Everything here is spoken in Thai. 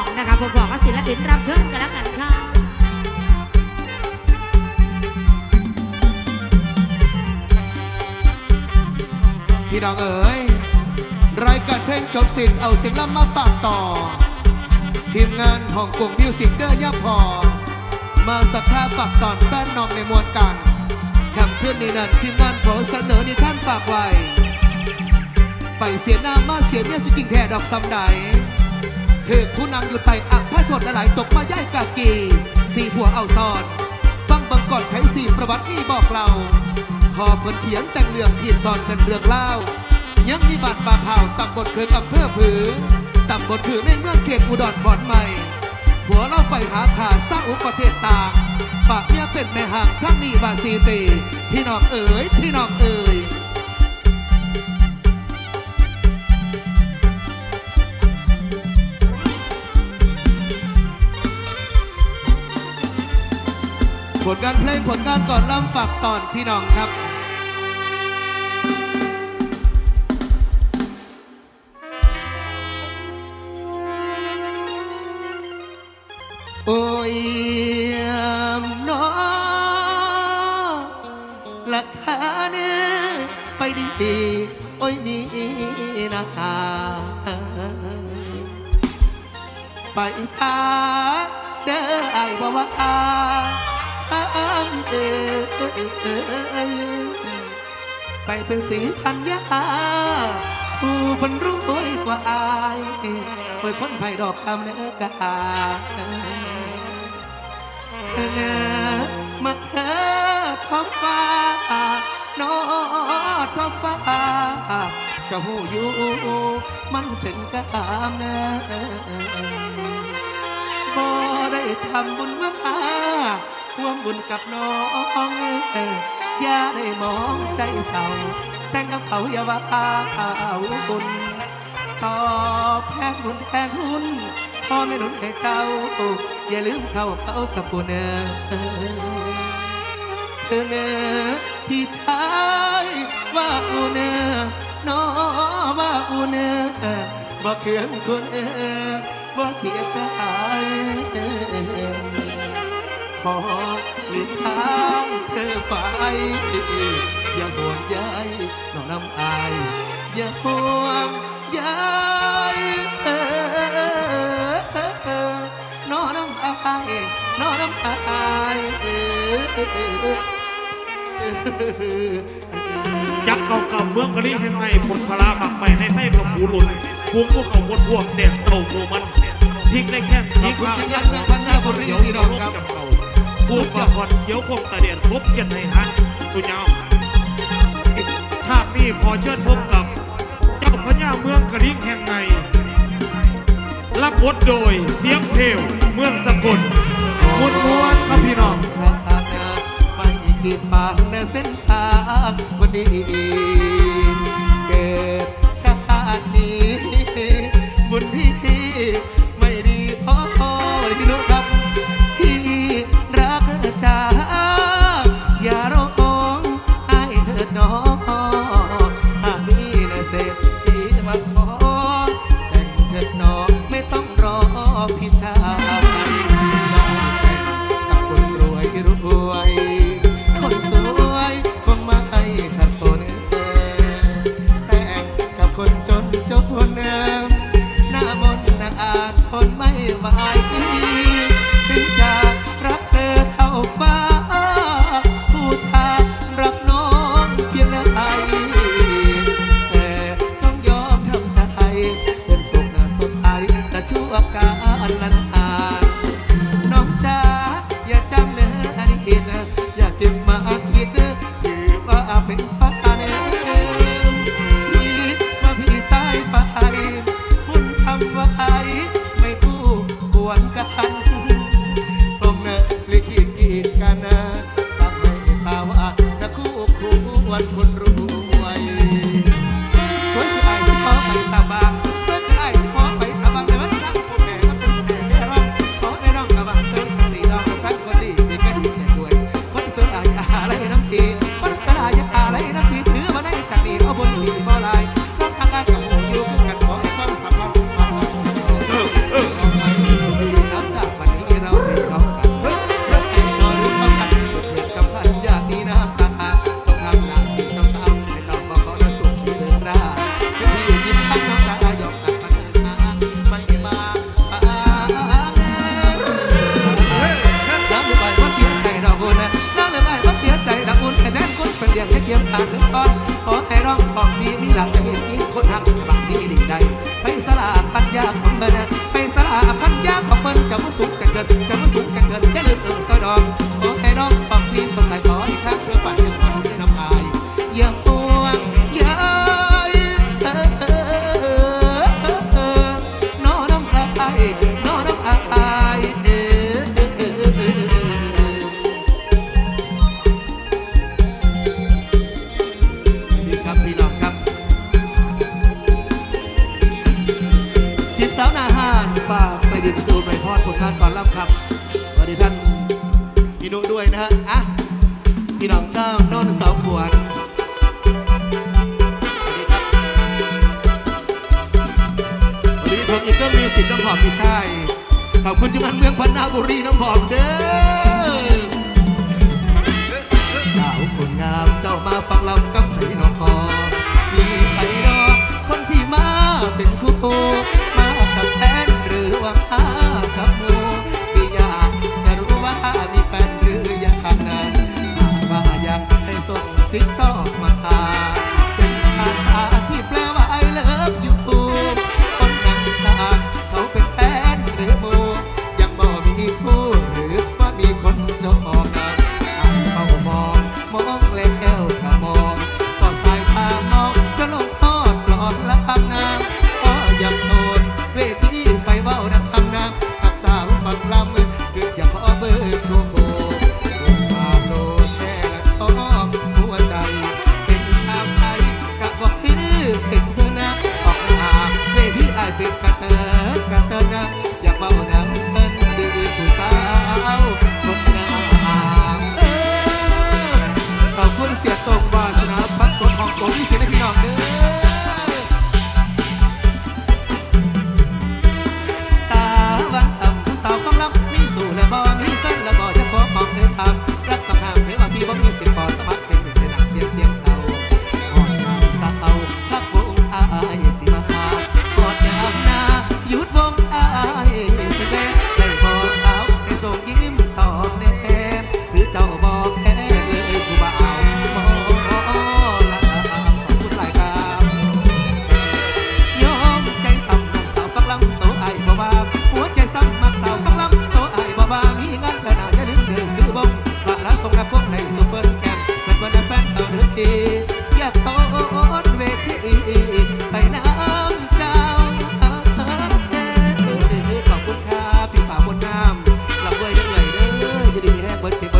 องนะคะผมบอกว่าศิลปินรับเชิญกันแล้วกันค่ะพี่น้องเอ๋ยรายการเพลงจบสิ้นเอาเสียงล่ำมาฝากต่อ ทีมงานของกลุ่มมิวสิกเดอร์ย่าพอ มาสัทธาฝากตอนแฟนน้องในมวลกันคำขึ้นนี้นั้นทีมงานขอเสนอในท่านฝากไว้ ไปเสียหน้ามาเสียเนี่ยจริงแท้ดอกสำใด เธอผู้นำอยู่ไปอักพระโทษหลายๆตกมาย่ายกากีสีหัวเอาซอน ฟังบังกอดไขสีประวัตินี่บอกเรา พอเพิ่นเขียนแต่งเรื่องผิดซอนเป็นเรื่องเล่า ยังมีบาดบาเผาตำบลเคืองอำเภอผือตำบลผือในเมืองเขตอุดรขอนใหม่หัวเราไปหาขาสร้างอุปเทศตาปากเมียเป็นแม่ห่างทั้งนี้บาซีตีพี่น้องเอ๋ยพี่น้องเอ๋ย ผลงานเพลงผลงานก่อนล่ำฝากตอนพี่น้องครับโอ้ยน้องหลักฐานไปดีโอ้ยนี่นะไปสาเด้อไอ้บ่ว่าอ้า เอ้ยไปเป็นสีพันยาผู้พันรู้รวยกว่าอายโอยพ้นภัยดอกคำเนื้อกาเธอเนมาเธอท้องฟ้าน้อท้องฟ้าก็หูอยู่มันถึงกามเนอบ่ได้ทำบุญมา ร่วมบุญกับน้องอย่าได้มองใจเศร้า แต่งกับเขาอย่าว่าเอาบุญตอบแทนบุญแทนหุ้นพ่อไม่หนุนให้เจ้า อย่าลืมเขาเขาสักคนเนอเธอเนอพี่ชายว่าอูเนอน้อว่าอูเนอบ่เคืองคนเออบ่เสียใจ อหลีกทางเธอไป อย่าห่วงใยน้องน้ำอาย อย่าห่วงใยเออน้องน้ำอายน้องน้ำอายเออยักษ์เก่าๆเมืองกะลิแห่งในผลพลาหมักใหม่ในไพ่กับหูหลุนคุ้มพวกเขาวนพวกเด่นเต่าโมมันพริกในแค่พริกขอบคุณทีมงานเมืองพันนาบุรีพี่น้องครับ พูดว่าคนเขียวคงตะเดียนครบเย็นในหันตุยาชาตินี้ขอเชิญพบกับ เจ้าพญาเมืองกระลิแห่งในรับบทโดยเสียงเพลวเมืองสกลมวลมวนครับพี่น้องทางทางหน้าไม่ขีดปากในเส้นทางวันนี้ เมให้เกียมขาดถึงตอนขอให้ร้องบอกมีมีหลักจะเห็นกินคนหักบางที่ดีได้ไปสลาปัญญาของเธอนไปสลาปัญญาของเพิ่นจะมาสุขจะเกิดจะมา ครับพี่น้องครับ จิตสาวนาฮานฝากไปถึงศูนย์ไพอดผลงานก่อนรับครับสวัสดีท่านพี่นุด้วยนะฮะอะพี่น้องเจ้านนท์สาวขวดวันนี้ผมอีกเรื่องมิทธิ์ต้องหอมพี่ช่ขอบคุณที่มันเมืองพันนาบุรีน้ำหอมเด้อสาวคนงามเจ้ามาฟังเรากับไผ่ પછી